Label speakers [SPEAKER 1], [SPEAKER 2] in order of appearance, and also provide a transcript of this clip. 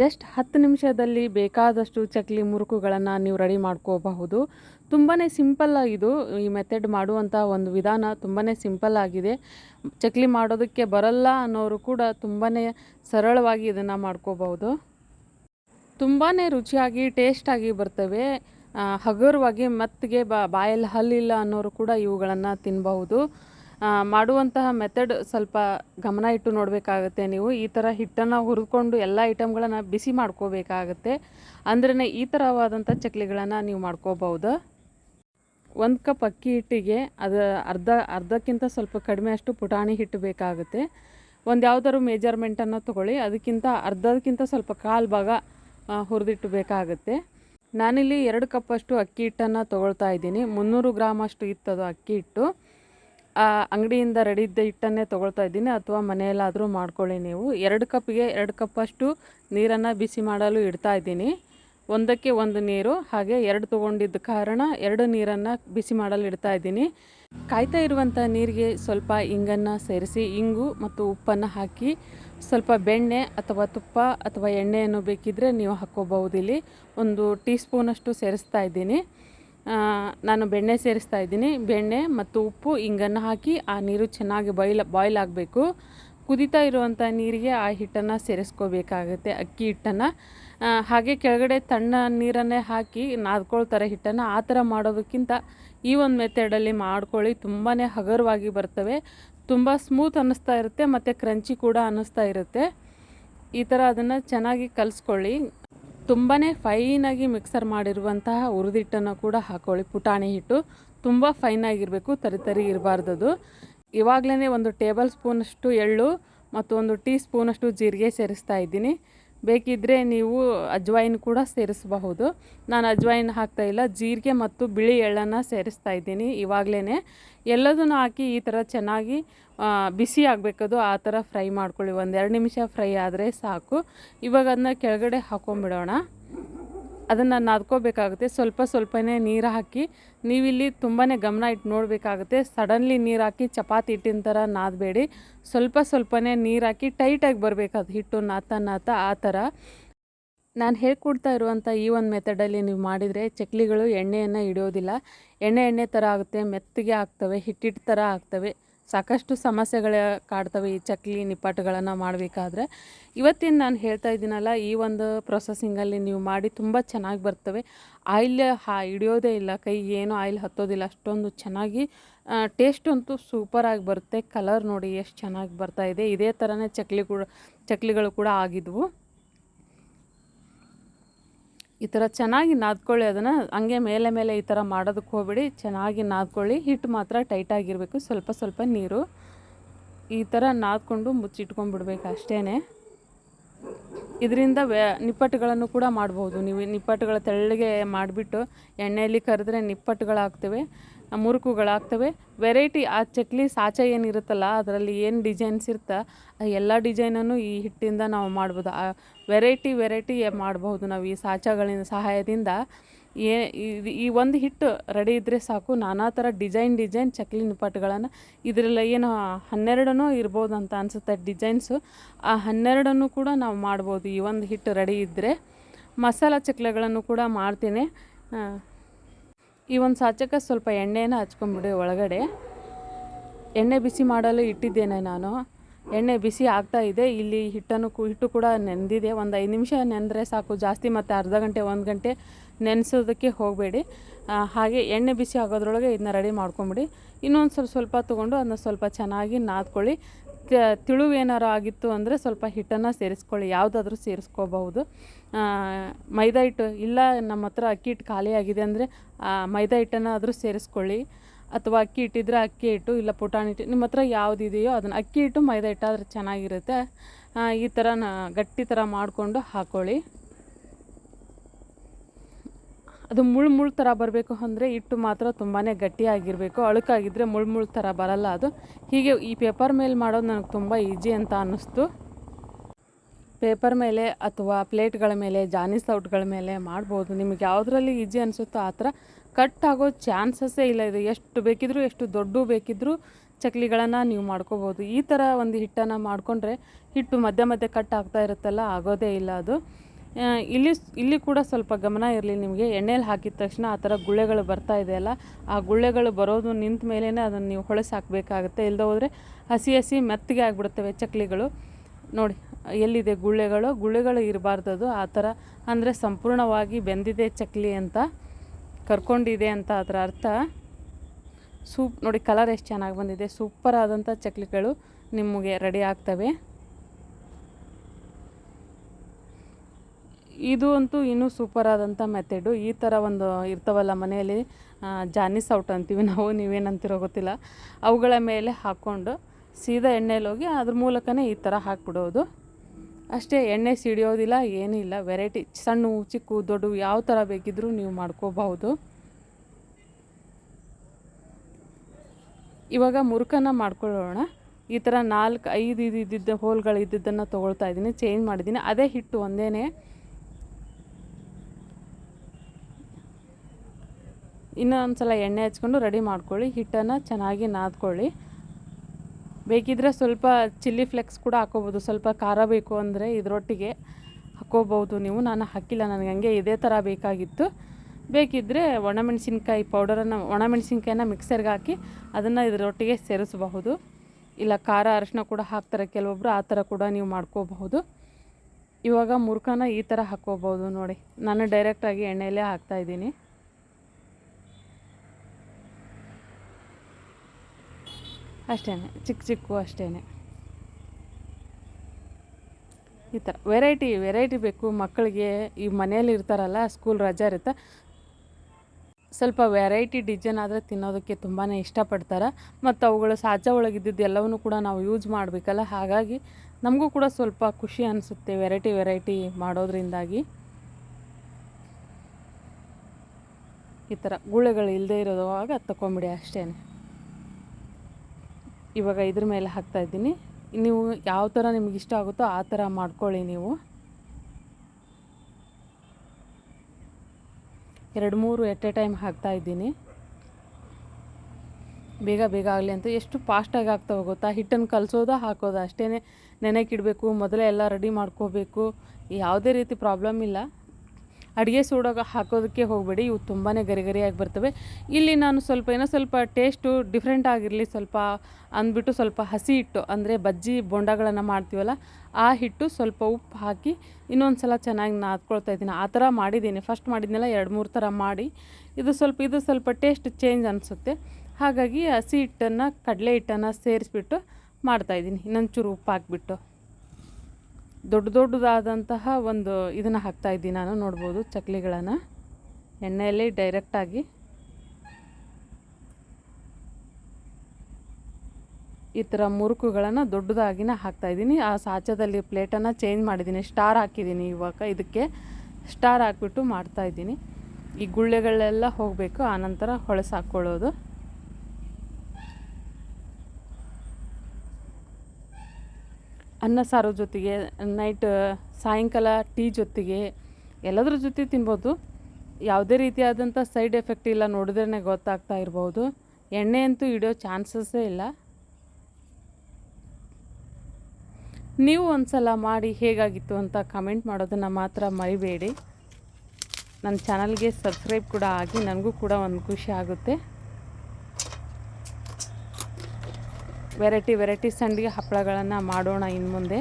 [SPEAKER 1] Just ಹತ್ತು ನಿಮಿಷದಲ್ಲಿ ಬೇಕಾದಷ್ಟು ಚಕ್ಲಿ ಮುರುಕುಗಳನ್ನು ನೀವು ರೆಡಿ ಮಾಡ್ಕೋಬಹುದು. ತುಂಬಾ ಸಿಂಪಲ್ ಆಗಿದು ಈ ಮೆಥಡ್ ಮಾಡುವಂಥ ಒಂದು ವಿಧಾನ ತುಂಬಾ ಸಿಂಪಲ್ ಆಗಿದೆ. ಚಕ್ಲಿ ಮಾಡೋದಕ್ಕೆ ಬರಲ್ಲ ಅನ್ನೋರು ಕೂಡ ತುಂಬಾ ಸರಳವಾಗಿ ಇದನ್ನು ಮಾಡ್ಕೋಬಹುದು. ತುಂಬಾ ರುಚಿಯಾಗಿ, ಟೇಸ್ಟಾಗಿ ಬರ್ತವೆ. ಹಗುರವಾಗಿ ಮತ್ತಿಗೆ ಬಾಯಲ್ಲಿ ಹಲ್ಲಿಲ್ಲ ಅನ್ನೋರು ಕೂಡ ಇವುಗಳನ್ನು ತಿನ್ನಬಹುದು ಮಾಡುವಂತಹ ಮೆಥಡ್ ಸ್ವಲ್ಪ ಗಮನ ಇಟ್ಟು ನೋಡಬೇಕಾಗತ್ತೆ ನೀವು. ಈ ಥರ ಹಿಟ್ಟನ್ನು ಹುರಿದುಕೊಂಡು ಎಲ್ಲ ಐಟಮ್ಗಳನ್ನು ಬಿಸಿ ಮಾಡ್ಕೋಬೇಕಾಗತ್ತೆ. ಅಂದ್ರೇ ಈ ಥರವಾದಂಥ ಚಕ್ಲಿಗಳನ್ನು ನೀವು ಮಾಡ್ಕೋಬಹುದು. ಒಂದು ಕಪ್ ಅಕ್ಕಿ ಹಿಟ್ಟಿಗೆ ಅದು ಅರ್ಧ, ಅರ್ಧಕ್ಕಿಂತ ಸ್ವಲ್ಪ ಕಡಿಮೆ ಅಷ್ಟು ಪುಟಾಣಿ ಹಿಟ್ಟು ಬೇಕಾಗುತ್ತೆ. ಒಂದು ಯಾವ್ದಾದ್ರು ಮೇಜರ್ಮೆಂಟನ್ನು ತೊಗೊಳ್ಳಿ. ಅದಕ್ಕಿಂತ ಅರ್ಧಕ್ಕಿಂತ ಸ್ವಲ್ಪ ಕಾಲು ಭಾಗ ಹುರಿದಿಟ್ಟು ಬೇಕಾಗುತ್ತೆ ನಾನಿಲ್ಲಿ ಎರಡು ಕಪ್ಪಷ್ಟು ಅಕ್ಕಿ ಹಿಟ್ಟನ್ನು ತೊಗೊಳ್ತಾ ಇದ್ದೀನಿ. ಮುನ್ನೂರು ಗ್ರಾಮ್ ಅಷ್ಟು ಇತ್ತದು ಅಕ್ಕಿ ಹಿಟ್ಟು. ಅಂಗಡಿಯಿಂದ ರೆಡಿ ಇದ್ದ ಹಿಟ್ಟನ್ನೇ ತೊಗೊಳ್ತಾ ಇದ್ದೀನಿ. ಅಥವಾ ಮನೆಯಲ್ಲಾದರೂ ಮಾಡ್ಕೊಳ್ಳಿ ನೀವು. ಎರಡು ಕಪ್ಗೆ ಎರಡು ಕಪ್ಪಷ್ಟು ನೀರನ್ನು ಬಿಸಿ ಮಾಡಲು ಇಡ್ತಾ ಇದ್ದೀನಿ. ಒಂದಕ್ಕೆ ಒಂದು ನೀರು ಹಾಗೆ ಎರಡು ತೊಗೊಂಡಿದ್ದ ಕಾರಣ ಎರಡು ನೀರನ್ನು ಬಿಸಿ ಮಾಡಲು ಇಡ್ತಾ ಇದ್ದೀನಿ. ಕಾಯ್ತಾ ಇರುವಂಥ ನೀರಿಗೆ ಸ್ವಲ್ಪ ಇಂಗನ್ನು ಸೇರಿಸಿ ಇಂಗು ಮತ್ತು ಉಪ್ಪನ್ನು ಹಾಕಿ ಸ್ವಲ್ಪ ಬೆಣ್ಣೆ ಅಥವಾ ತುಪ್ಪ ಅಥವಾ ಎಣ್ಣೆಯನ್ನು ಬೇಕಿದ್ದರೆ ನೀವು ಹಾಕ್ಕೋಬಹುದು ಇಲ್ಲಿ ಒಂದು ಟೀ ಸ್ಪೂನಷ್ಟು ಸೇರಿಸ್ತಾ ಇದ್ದೀನಿ. ಆ, ನಾನು ಬೆಣ್ಣೆ ಸೇರಿಸ್ತಾ ಇದ್ದೀನಿ. ಬೆಣ್ಣೆ ಮತ್ತು ಉಪ್ಪು, ಹಿಂಗನ್ನು ಹಾಕಿ ಆ ನೀರು ಚೆನ್ನಾಗಿ ಬಾಯ್ಲ್ ಬಾಯ್ಲ್ ಆಗಬೇಕು. ಕುದೀತಾ ಇರುವಂಥ ನೀರಿಗೆ ಆ ಹಿಟ್ಟನ್ನು ಸೇರಿಸ್ಕೋಬೇಕಾಗುತ್ತೆ, ಅಕ್ಕಿ ಹಿಟ್ಟನ್ನು. ಹಾಗೆ ಕೆಳಗಡೆ ತಣ್ಣ ನೀರನ್ನೇ ಹಾಕಿ ನಾದ್ಕೊಳ್ತಾರೆ ಹಿಟ್ಟನ್ನು. ಆ ಥರ ಮಾಡೋದಕ್ಕಿಂತ ಈ ಒಂದು ಮೆಥಡಲ್ಲಿ ಮಾಡ್ಕೊಳ್ಳಿ. ತುಂಬಾ ಹಗುರವಾಗಿ ಬರ್ತವೆ. ತುಂಬ ಸ್ಮೂತ್ ಅನ್ನಿಸ್ತಾ ಇರುತ್ತೆ, ಮತ್ತು ಕ್ರಂಚಿ ಕೂಡ ಅನ್ನಿಸ್ತಾ ಇರುತ್ತೆ. ಈ ಥರ ಅದನ್ನು ಚೆನ್ನಾಗಿ ಕಲಿಸ್ಕೊಳ್ಳಿ. ತುಂಬಾ ಫೈನಾಗಿ ಮಿಕ್ಸರ್ ಮಾಡಿರುವಂತಹ ಹುರಿದಿಟ್ಟನ್ನು ಕೂಡ ಹಾಕೊಳ್ಳಿ. ಪುಟಾಣಿ ಹಿಟ್ಟು ತುಂಬ ಫೈನಾಗಿರಬೇಕು ತರಿ ತರಿ ಇರಬಾರ್ದದು. ಇವಾಗಲೇ ಒಂದು ಟೇಬಲ್ ಸ್ಪೂನಷ್ಟು ಎಳ್ಳು ಮತ್ತು ಒಂದು ಟೀ ಸ್ಪೂನಷ್ಟು ಜೀರಿಗೆ ಸೇರಿಸ್ತಾ ಇದ್ದೀನಿ. ಬೇಕಿದ್ದರೆ ನೀವು ಅಜ್ವಾಯಿನ್ ಕೂಡ ಸೇರಿಸಬಹುದು. ನಾನು ಅಜ್ವಾಯಿನ್ ಹಾಕ್ತಾ ಇಲ್ಲ, ಜೀರಿಗೆ ಮತ್ತು ಬಿಳಿ ಎಳ್ಳನ್ನು ಸೇರಿಸ್ತಾ ಇದ್ದೀನಿ ಇವಾಗಲೇ ಎಲ್ಲದನ್ನು ಹಾಕಿ ಈ ಥರ ಚೆನ್ನಾಗಿ ಬಿಸಿ ಆಗಬೇಕದು ಆ ಥರ ಫ್ರೈ ಮಾಡ್ಕೊಳ್ಳಿ. ಒಂದೆರಡು ನಿಮಿಷ ಫ್ರೈ ಆದರೆ ಸಾಕು. ಇವಾಗ ಅದನ್ನ ಕೆಳಗಡೆ ಹಾಕೊಂಡ್ಬಿಡೋಣ ಅದನ್ನು ನಾದ್ಕೋಬೇಕಾಗುತ್ತೆ. ಸ್ವಲ್ಪ ಸ್ವಲ್ಪನೇ ನೀರು ಹಾಕಿ, ನೀವಿಲ್ಲಿ ತುಂಬಾ ಗಮನ ಇಟ್ಟು ನೋಡಬೇಕಾಗುತ್ತೆ. ಸಡನ್ಲಿ ನೀರು ಹಾಕಿ ಚಪಾತಿ ಹಿಟ್ಟಿನ ಥರ ನಾದಬೇಡಿ. ಸ್ವಲ್ಪ ಸ್ವಲ್ಪನೇ ನೀರು ಹಾಕಿ ಟೈಟಾಗಿ ಬರಬೇಕು ಅದು ಹಿಟ್ಟು ನಾತ ನಾತ ಆ ಥರ ನಾನು ಹೇಳ್ಕೊಡ್ತಾ ಇರುವಂಥ ಈ ಒಂದು ಮೆಥಡಲ್ಲಿ ನೀವು ಮಾಡಿದರೆ ಚಕ್ಲಿಗಳು ಎಣ್ಣೆಯನ್ನು ಹಿಡಿಯೋದಿಲ್ಲ. ಎಣ್ಣೆ ಎಣ್ಣೆ ಥರ ಆಗುತ್ತೆ, ಮೆತ್ತಗೆ ಆಗ್ತವೆ ಹಿಟ್ಟಿಟ್ಟು ಥರ ಆಗ್ತವೆ. ಸಾಕಷ್ಟು ಸಮಸ್ಯೆಗಳ ಕಾಡ್ತವೆ, ಈ ಚಕ್ಲಿ ನಿಪ್ಪಟ್ಟುಗಳನ್ನು ಮಾಡಬೇಕಾದ್ರೆ. ಇವತ್ತಿನ ನಾನು ಹೇಳ್ತಾ ಇದ್ದೀನಲ್ಲ, ಈ ಒಂದು ಪ್ರೊಸೆಸಿಂಗಲ್ಲಿ ನೀವು ಮಾಡಿ ತುಂಬ ಚೆನ್ನಾಗಿ ಬರ್ತವೆ. ಆಯಿಲ್ ಹಾ, ಹಿಡಿಯೋದೇ ಇಲ್ಲ, ಕೈ ಏನು ಆಯಿಲ್ ಹತ್ತೋದಿಲ್ಲ, ಅಷ್ಟೊಂದು ಚೆನ್ನಾಗಿ ಟೇಸ್ಟ್ ಅಂತೂ ಸೂಪರಾಗಿ ಬರುತ್ತೆ. ಕಲರ್ ನೋಡಿ ಎಷ್ಟು ಚೆನ್ನಾಗಿ ಬರ್ತಾ ಇದೆ. ಇದೇ ಥರನೇ ಚಕ್ಲಿ ಕೂಡ, ಚಕ್ಲಿಗಳು ಕೂಡ ಆಗಿದ್ವು. ಈ ಥರ ಚೆನ್ನಾಗಿ ನಾದ್ಕೊಳ್ಳಿ ಅದನ್ನು. ಹಂಗೆ ಮೇಲೆ ಮೇಲೆ ಈ ಥರ ಮಾಡೋದಕ್ಕೆ ಹೋಗ್ಬಿಡಿ. ಚೆನ್ನಾಗಿ ನಾದ್ಕೊಳ್ಳಿ. ಹಿಟ್ಟು ಮಾತ್ರ ಟೈಟಾಗಿರಬೇಕು ಸ್ವಲ್ಪ ಸ್ವಲ್ಪ ನೀರು. ಈ ಥರ ನಾದ್ಕೊಂಡು ಮುಚ್ಚಿಟ್ಕೊಂಡ್ಬಿಡ್ಬೇಕು ಅಷ್ಟೇ ಇದರಿಂದ ವ್ಯ, ನಿಪ್ಪಟ್ಟುಗಳನ್ನು ಕೂಡ ಮಾಡ್ಬೋದು. ನೀವು ನಿಪ್ಪಟ್ಟುಗಳ ತೆಳ್ಳಗೆ ಮಾಡಿಬಿಟ್ಟು ಎಣ್ಣೆಯಲ್ಲಿ ಕರೆದ್ರೆ ನಿಪ್ಪಟ್ಟುಗಳಾಗ್ತವೆ. ಮುರುಕುಗಳಾಗ್ತವೆ. ವೆರೈಟಿ ಆ ಚಕ್ಲಿ ಸಾಚ ಏನಿರುತ್ತಲ್ಲ, ಅದರಲ್ಲಿ ಏನು ಡಿಸೈನ್ಸ್ ಇರುತ್ತೆ ಆ ಎಲ್ಲ ಡಿಸೈನನ್ನು ಈ ಹಿಟ್ಟಿಂದ ನಾವು ಮಾಡ್ಬೋದು. ಆ ವೆರೈಟಿ ವೆರೈಟಿ ಮಾಡ್ಬೋದು ನಾವು ಈ ಸಾಚಗಳಿನ ಸಹಾಯದಿಂದ. ಏ, ಈ ಒಂದು ಹಿಟ್ಟು ರೆಡಿ ಇದ್ದರೆ ಸಾಕು. ನಾನಾ ಥರ ಡಿಸೈನ್ ಡಿಸೈನ್ ಚಕ್ಲಿ ನಿಪ್ಪಟ್ಟುಗಳನ್ನು. ಇದರಲ್ಲಿ ಏನು ಹನ್ನೆರಡೂ ಇರ್ಬೋದು ಅಂತ ಅನಿಸುತ್ತೆ ಡಿಸೈನ್ಸು ಆ ಹನ್ನೆರಡನ್ನು ಕೂಡ ನಾವು ಮಾಡ್ಬೋದು. ಈ ಒಂದು ಹಿಟ್ಟು ರೆಡಿ ಇದ್ದರೆ ಮಸಾಲ ಚಕ್ಲಿಗಳನ್ನು ಕೂಡ ಮಾಡ್ತೀನಿ. ಈ ಒಂದು ಸಾಚಕ್ಕೆ ಸ್ವಲ್ಪ ಎಣ್ಣೆನ ಹಚ್ಕೊಂಬಿಡಿ ಒಳಗಡೆ. ಎಣ್ಣೆ ಬಿಸಿ ಮಾಡಲು ಇಟ್ಟಿದ್ದೇನೆ ನಾನು. ಎಣ್ಣೆ ಬಿಸಿ ಆಗ್ತಾ ಇದೆ. ಇಲ್ಲಿ ಹಿಟ್ಟನ್ನು ಹಿಟ್ಟು ಕೂಡ ನೆಂದಿದೆ. ಒಂದು ಐದು ನಿಮಿಷ ನೆಂದರೆ ಸಾಕು. ಜಾಸ್ತಿ ಮತ್ತು ಅರ್ಧ ಗಂಟೆ, ಒಂದು ಗಂಟೆ ನೆನೆಸೋದಕ್ಕೆ ಹೋಗಬೇಡಿ. ಹಾಗೆ ಎಣ್ಣೆ ಬಿಸಿ ಆಗೋದ್ರೊಳಗೆ ಇದನ್ನ ರೆಡಿ ಮಾಡ್ಕೊಂಬಿಡಿ. ಇನ್ನೊಂದು ಸ್ವಲ್ಪ ಸ್ವಲ್ಪ ತೊಗೊಂಡು ಅದನ್ನ ಸ್ವಲ್ಪ ಚೆನ್ನಾಗಿ ನಾದ್ಕೊಳ್ಳಿ. ತ- ತಿಳುವು ಏನಾರು ಆಗಿತ್ತು ಅಂದರೆ ಸ್ವಲ್ಪ ಹಿಟ್ಟನ್ನು ಸೇರಿಸ್ಕೊಳ್ಳಿ, ಯಾವುದಾದ್ರೂ ಸೇರಿಸ್ಕೋಬಹುದು. ಮೈದಾ ಹಿಟ್ಟು, ಇಲ್ಲ ನಮ್ಮ ಹತ್ರ ಅಕ್ಕಿ ಹಿಟ್ಟು ಖಾಲಿಯಾಗಿದೆ ಅಂದರೆ ಮೈದಾ ಹಿಟ್ಟನ್ನು ಆದರೂ ಸೇರಿಸ್ಕೊಳ್ಳಿ. ಅಥವಾ ಅಕ್ಕಿ ಹಿಟ್ಟಿದ್ರೆ ಅಕ್ಕಿ ಹಿಟ್ಟು, ಇಲ್ಲ ಪುಟಾಣಿ ಹಿಟ್ಟು, ನಿಮ್ಮ ಹತ್ರ ಯಾವುದಿದೆಯೋ ಅದನ್ನು, ಅಕ್ಕಿ ಹಿಟ್ಟು ಮೈದಾ ಹಿಟ್ಟಾದ್ರೆ ಚೆನ್ನಾಗಿರುತ್ತೆ. ಈ ಥರ ಗಟ್ಟಿ ಥರ ಮಾಡಿಕೊಂಡು ಹಾಕ್ಕೊಳ್ಳಿ ಅದು ಮುಳ್ಳು ಮುಳ್ಳು ಥರ ಬರಬೇಕು ಅಂದರೆ ಹಿಟ್ಟು ಮಾತ್ರ ತುಂಬಾ ಗಟ್ಟಿಯಾಗಿರಬೇಕು. ಅಳುಕಾಗಿದ್ದರೆ ಮುಳ್ಳು ಮುಳ್ಳು ಥರ ಬರಲ್ಲ ಅದು. ಹೀಗೆ ಈ ಪೇಪರ್ ಮೇಲೆ ಮಾಡೋದು ನನಗೆ ತುಂಬ ಈಜಿ ಅಂತ ಅನ್ನಿಸ್ತು. ಪೇಪರ್ ಮೇಲೆ ಅಥವಾ ಪ್ಲೇಟ್ಗಳ ಮೇಲೆ, ಜಾನಿ ಸೌಟ್ಗಳ ಮೇಲೆ ಮಾಡ್ಬೋದು. ನಿಮಗೆ ಯಾವುದರಲ್ಲಿ ಈಜಿ ಅನಿಸುತ್ತೋ ಆ ಥರ ಕಟ್ ಆಗೋ ಚಾನ್ಸಸ್ಸೇ ಇಲ್ಲ ಇದು. ಎಷ್ಟು ಬೇಕಿದ್ರೂ, ಎಷ್ಟು ದೊಡ್ಡ ಬೇಕಿದ್ರೂ ಚಕ್ಲಿಗಳನ್ನು ನೀವು ಮಾಡ್ಕೋಬೋದು. ಈ ಥರ ಒಂದು ಹಿಟ್ಟನ್ನು ಮಾಡಿಕೊಂಡ್ರೆ ಹಿಟ್ಟು ಮಧ್ಯ ಮಧ್ಯೆ ಕಟ್ ಆಗ್ತಾ ಇರುತ್ತಲ್ಲ, ಆಗೋದೇ ಇಲ್ಲ ಅದು. ಇಲ್ಲಿ ಇಲ್ಲಿ ಕೂಡ ಸ್ವಲ್ಪ ಗಮನ ಇರಲಿ ನಿಮಗೆ. ಎಣ್ಣೆಲಿ ಹಾಕಿದ ತಕ್ಷಣ ಆ ಥರ ಗುಳ್ಳೆಗಳು ಬರ್ತಾ ಇದೆಯಲ್ಲ ಆ ಗುಳ್ಳೆಗಳು ಬರೋದು ನಿಂತ ಮೇಲೇ ಅದನ್ನು ನೀವು ಹೊಳೆಸಿ ಹಾಕಬೇಕಾಗುತ್ತೆ. ಇಲ್ಲದೆ ಹೋದರೆ ಹಸಿ ಹಸಿ ಮೆತ್ತಗೆ ಆಗಿಬಿಡುತ್ತವೆ ಚಕ್ಲಿಗಳು. ನೋಡಿ, ಎಲ್ಲಿದೆ ಗುಳ್ಳೆಗಳು? ಗುಳ್ಳೆಗಳು ಇರಬಾರ್ದು ಅದು ಆ ಥರ ಅಂದರೆ ಸಂಪೂರ್ಣವಾಗಿ ಬೆಂದಿದೆ ಚಕ್ಲಿ ಅಂತ ಕರ್ಕೊಂಡಿದೆ ಅಂತ ಅದರ ಅರ್ಥ. ಸೂಪ್, ನೋಡಿ, ಕಲರ್ ಎಷ್ಟು ಚೆನ್ನಾಗಿ ಬಂದಿದೆ. ಸೂಪರ್ ಆದಂಥ ಚಕ್ಲಿಗಳು ನಿಮಗೆ ರೆಡಿ ಆಗ್ತವೆ. ಇದು ಅಂತೂ ಇನ್ನೂ ಸೂಪರ್ ಆದಂಥ ಮೆಥಡು ಈ ಥರ ಒಂದು ಇರ್ತಾವಲ್ಲ ಮನೆಯಲ್ಲಿ ಜಾನಿ ಸೌಟ್ ಅಂತೀವಿ ನಾವು, ನೀವೇನಂತಿರೋ ಗೊತ್ತಿಲ್ಲ. ಅವುಗಳ ಮೇಲೆ ಹಾಕ್ಕೊಂಡು ಸೀದಾ ಎಣ್ಣೆಲಿ ಹೋಗಿ ಅದ್ರ ಮೂಲಕನೇ ಈ ಥರ ಹಾಕ್ಬಿಡೋದು. ಅಷ್ಟೇ ಎಣ್ಣೆ ಸಿಡಿಯೋದಿಲ್ಲ, ಏನೂ ಇಲ್ಲ. ವೆರೈಟಿ ಸಣ್ಣ, ಚಿಕ್ಕ, ದೊಡ್ಡ ಯಾವ ಥರ ಬೇಕಿದ್ರೂ ನೀವು ಮಾಡ್ಕೋಬಹುದು. ಇವಾಗ ಮುರುಕನ್ನು ಮಾಡ್ಕೊಳ್ಳೋಣ. ಈ ಥರ ನಾಲ್ಕು, ಐದು ಇದು ಇದ್ದಿದ್ದ ಹೋಲ್ಗಳು ಇದ್ದಿದ್ದನ್ನು ತೊಗೊಳ್ತಾ ಇದ್ದೀನಿ ಚೇಂಜ್ ಮಾಡಿದ್ದೀನಿ. ಅದೇ ಹಿಟ್ಟು ಒಂದೇ ಇನ್ನೊಂದು ಸಲ ಎಣ್ಣೆ ಹಚ್ಕೊಂಡು ರೆಡಿ ಮಾಡ್ಕೊಳ್ಳಿ. ಹಿಟ್ಟನ್ನು ಚೆನ್ನಾಗಿ ನಾದ್ಕೊಳ್ಳಿ. ಬೇಕಿದ್ರೆ ಸ್ವಲ್ಪ ಚಿಲ್ಲಿ ಫ್ಲೆಕ್ಸ್ ಕೂಡ ಹಾಕೋಬೋದು ಸ್ವಲ್ಪ ಖಾರ ಬೇಕು ಅಂದರೆ ಇದರೊಟ್ಟಿಗೆ ಹಾಕೋಬೋದು ನೀವು. ನಾನು ಹಾಕಿಲ್ಲ, ನನಗೆ ಹಂಗೆ ಇದೇ ಥರ ಬೇಕಾಗಿತ್ತು. ಬೇಕಿದ್ದರೆ ಒಣಮೆಣಸಿನ್ಕಾಯಿ ಪೌಡರನ್ನು, ಒಣಮೆಣಸಿನ್ಕಾಯಿನ ಮಿಕ್ಸರ್ಗೆ ಹಾಕಿ ಅದನ್ನು ಇದರೊಟ್ಟಿಗೆ ಸೇರಿಸಬಹುದು. ಇಲ್ಲ, ಖಾರ, ಅರಿಶಿನ ಕೂಡ ಹಾಕ್ತಾರೆ ಕೆಲವೊಬ್ಬರು ಆ ಥರ ಕೂಡ ನೀವು ಮಾಡ್ಕೋಬಹುದು. ಇವಾಗ ಮುರ್ಕನ ಈ ಥರ ಹಾಕ್ಕೋಬೋದು ನೋಡಿ. ನಾನು ಡೈರೆಕ್ಟಾಗಿ ಎಣ್ಣೆಯಲ್ಲೇ ಹಾಕ್ತಾಯಿದ್ದೀನಿ ಅಷ್ಟೇ ಚಿಕ್ಕ ಚಿಕ್ಕು ಅಷ್ಟೇ ಈ ಥರ ವೆರೈಟಿ ವೆರೈಟಿ ಬೇಕು. ಮಕ್ಕಳಿಗೆ ಈ ಮನೇಲಿ ಇರ್ತಾರಲ್ಲ ಸ್ಕೂಲ್ ರಜೆ ಇರುತ್ತೆ. ಸ್ವಲ್ಪ ವೆರೈಟಿ ಡಿಸೈನ್ ಆದರೆ ತಿನ್ನೋದಕ್ಕೆ ತುಂಬಾ ಇಷ್ಟಪಡ್ತಾರೆ. ಮತ್ತು ಅವುಗಳು ಸಾಜ ಒಳಗಿದ್ದಿದ್ದು ಎಲ್ಲವನ್ನೂ ಕೂಡ ನಾವು ಯೂಸ್ ಮಾಡಬೇಕಲ್ಲ. ಹಾಗಾಗಿ ನಮಗೂ ಕೂಡ ಸ್ವಲ್ಪ ಖುಷಿ ಅನಿಸುತ್ತೆ ವೆರೈಟಿ ವೆರೈಟಿ ಮಾಡೋದ್ರಿಂದಾಗಿ. ಈ ಥರ ಗುಳೆಗಳು ಇಲ್ಲದೆ ಇರೋವಾಗ ತಗೊಂಬಿಡಿ ಅಷ್ಟೇ ಇವಾಗ ಇದ್ರ ಮೇಲೆ ಹಾಕ್ತಾ ಇದ್ದೀನಿ. ನೀವು ಯಾವ ಥರ ನಿಮ್ಗೆ ಇಷ್ಟ ಆಗುತ್ತೋ ಆ ಥರ ಮಾಡ್ಕೊಳ್ಳಿ ನೀವು. ಎರಡು ಮೂರು ಎಟ್ ಎ ಟೈಮ್ ಹಾಕ್ತಾ ಇದ್ದೀನಿ. ಬೇಗ ಬೇಗ ಆಗಲಿ ಅಂತ ಎಷ್ಟು ಫಾಸ್ಟಾಗಿ ಆಗ್ತಾವೆ ಗೊತ್ತಾ? ಹಿಟ್ಟನ್ನು ಕಲಸೋದ ಹಾಕೋದು? ಅಷ್ಟೇ ನೆನೆಕಿಡಬೇಕು ಮೊದಲೇ ಎಲ್ಲ ರೆಡಿ ಮಾಡ್ಕೋಬೇಕು. ಯಾವುದೇ ರೀತಿ ಪ್ರಾಬ್ಲಮ್ ಇಲ್ಲ. ಅಡುಗೆ ಸೋಡಾಗ ಹಾಕೋದಕ್ಕೆ ಹೋಗಬೇಡಿ, ಇವು ತುಂಬಾ ಗರಿ ಗರಿಯಾಗಿ ಬರ್ತವೆ. ಇಲ್ಲಿ ನಾನು ಸ್ವಲ್ಪ ಏನೋ ಸ್ವಲ್ಪ ಟೇಸ್ಟು ಡಿಫ್ರೆಂಟ್ ಆಗಿರಲಿ, ಸ್ವಲ್ಪ ಅಂದ್ಬಿಟ್ಟು ಸ್ವಲ್ಪ ಹಸಿ ಹಿಟ್ಟು, ಅಂದರೆ ಬಜ್ಜಿ ಬೊಂಡಗಳನ್ನು ಮಾಡ್ತೀವಲ್ಲ, ಆ ಹಿಟ್ಟು ಸ್ವಲ್ಪ ಉಪ್ಪು ಹಾಕಿ ಇನ್ನೊಂದು ಸಲ ಚೆನ್ನಾಗಿ ನಾದ್ಕೊಳ್ತಾ ಇದ್ದೀನಿ. ಆ ಥರ ಮಾಡಿದ್ದೀನಿ. ಫಸ್ಟ್ ಮಾಡಿದ್ನೆಲ್ಲ ಎರಡು ಮೂರು ಥರ ಮಾಡಿ, ಇದು ಸ್ವಲ್ಪ ಇದು ಸ್ವಲ್ಪ ಟೇಸ್ಟ್ ಚೇಂಜ್ ಅನಿಸುತ್ತೆ. ಹಾಗಾಗಿ ಹಸಿ ಹಿಟ್ಟನ್ನು, ಕಡಲೆ ಹಿಟ್ಟನ್ನು ಸೇರಿಸ್ಬಿಟ್ಟು ಮಾಡ್ತಾಯಿದ್ದೀನಿ ಇನ್ನೊಂದು ಚೂರು ಉಪ್ಪು ಹಾಕ್ಬಿಟ್ಟು. ದೊಡ್ಡ ದೊಡ್ಡದಾದಂತಹ ಒಂದು ಇದನ್ನು ಹಾಕ್ತಾ ಇದ್ದೀನಿ ನಾನು. ನೋಡ್ಬೋದು ಚಕ್ಲಿಗಳನ್ನು. ಎಣ್ಣೆಯಲ್ಲಿ ಡೈರೆಕ್ಟಾಗಿ ಈ ಥರ ಮುರುಕುಗಳನ್ನು ದೊಡ್ಡದಾಗಿನ ಹಾಕ್ತಾಯಿದ್ದೀನಿ ಆ ಸಾಚದಲ್ಲಿ ಪ್ಲೇಟನ್ನು ಚೇಂಜ್ ಮಾಡಿದ್ದೀನಿ. ಸ್ಟಾರ್ ಹಾಕಿದ್ದೀನಿ ಇವಾಗ. ಇದಕ್ಕೆ ಸ್ಟಾರ್ ಹಾಕ್ಬಿಟ್ಟು ಮಾಡ್ತಾಯಿದ್ದೀನಿ ಈ ಗುಳ್ಳೆಗಳೆಲ್ಲ ಹೋಗಬೇಕು. ಆನಂತರ ಹೊಳಸು ಅನ್ನ ಸಾರು ಜೊತೆಗೆ ನೈಟ್ ಸಾಯಂಕಾಲ ಟೀ ಜೊತೆಗೆ ಎಲ್ಲದರ ಜೊತೆ ತಿನ್ಬೋದು. ಯಾವುದೇ ರೀತಿಯಾದಂಥ ಸೈಡ್ ಎಫೆಕ್ಟ್ ಇಲ್ಲ ನೋಡಿದ್ರೇ ಗೊತ್ತಾಗ್ತಾ ಇರ್ಬೋದು. ಎಣ್ಣೆ ಅಂತೂ ಇಡೋ ಚಾನ್ಸಸ್ಸೇ ಇಲ್ಲ. ನೀವು ಒಂದು ಸಲ ಮಾಡಿ ಹೇಗಾಗಿತ್ತು ಅಂತ ಕಮೆಂಟ್ ಮಾಡೋದನ್ನು ಮಾತ್ರ ಮರಿಬೇಡಿ. ನನ್ನ ಚಾನಲ್ಗೆ ಸಬ್ಸ್ಕ್ರೈಬ್ ಕೂಡ ಆಗಿ, ನನಗೂ ಕೂಡ ಒಂದು ಖುಷಿ ಆಗುತ್ತೆ. ವೆರೈಟಿ ವೆರೈಟಿ ಸಂಡಿಗೆ ಹಪ್ಪಳಗಳನ್ನು ಮಾಡೋಣ ಇನ್ನು ಮುಂದೆ